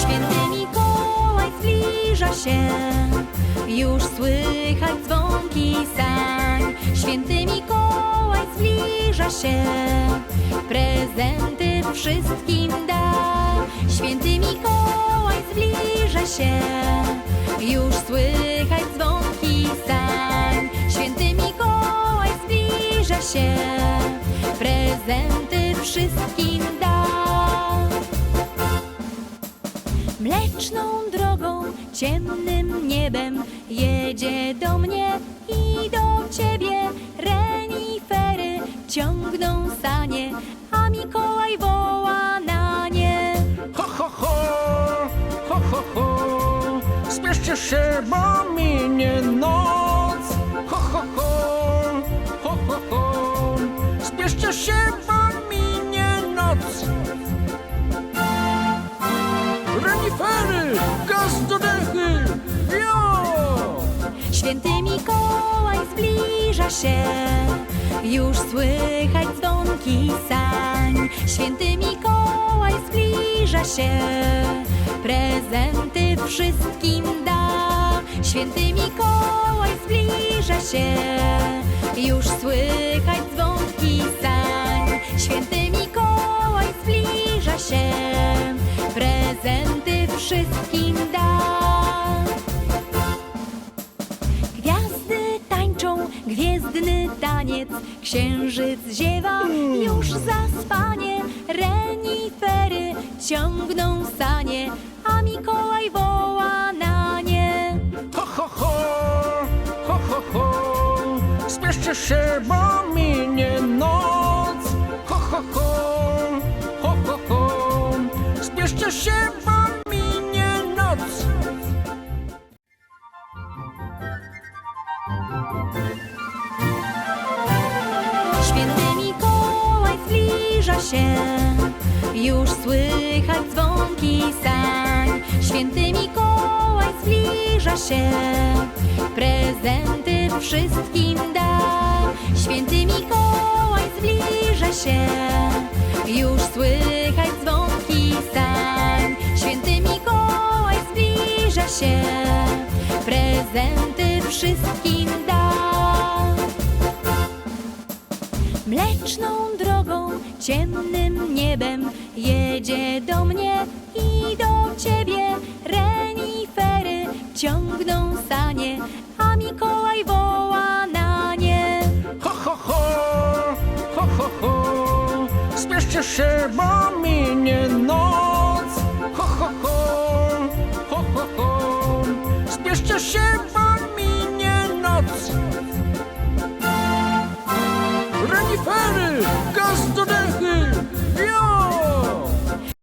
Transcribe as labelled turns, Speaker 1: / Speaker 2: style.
Speaker 1: Święty Mikołaj zbliża się, już słychać dzwonki sań. Święty Mikołaj zbliża się, prezenty wszystkim da. Święty Mikołaj zbliża się, już słychać wszystkim da. Mleczną drogą, ciemnym niebem jedzie do mnie i do ciebie. Renifery ciągną sanie, a Mikołaj woła na nie.
Speaker 2: Ho, ho, ho, ho, ho, ho. Spieszcie się, bo minie
Speaker 1: Święty Mikołaj zbliża się, już słychać dzwonki sań. Święty Mikołaj zbliża się, prezenty wszystkim da. Święty Mikołaj zbliża się, już słychać gwiezdny taniec, księżyc ziewa już zaspanie, renifery ciągną sanie, a Mikołaj woła na nie.
Speaker 2: Ho, ho, ho, ho, ho, ho. Spieszcie się, bo minie noc. Ho, ho, ho, ho, ho, ho. Spieszcie się, bo minie noc.
Speaker 1: Się, już słychać dzwonki sań. Święty Mikołaj zbliża się, prezenty wszystkim da. Święty Mikołaj zbliża się, już słychać dzwonki sań. Święty Mikołaj zbliża się, prezenty wszystkim ciemnym niebem jedzie do mnie i do ciebie. Renifery ciągną sanie, a Mikołaj woła na nie.
Speaker 2: Ho, ho, ho, ho, ho, ho. Spieszcie się, bo minie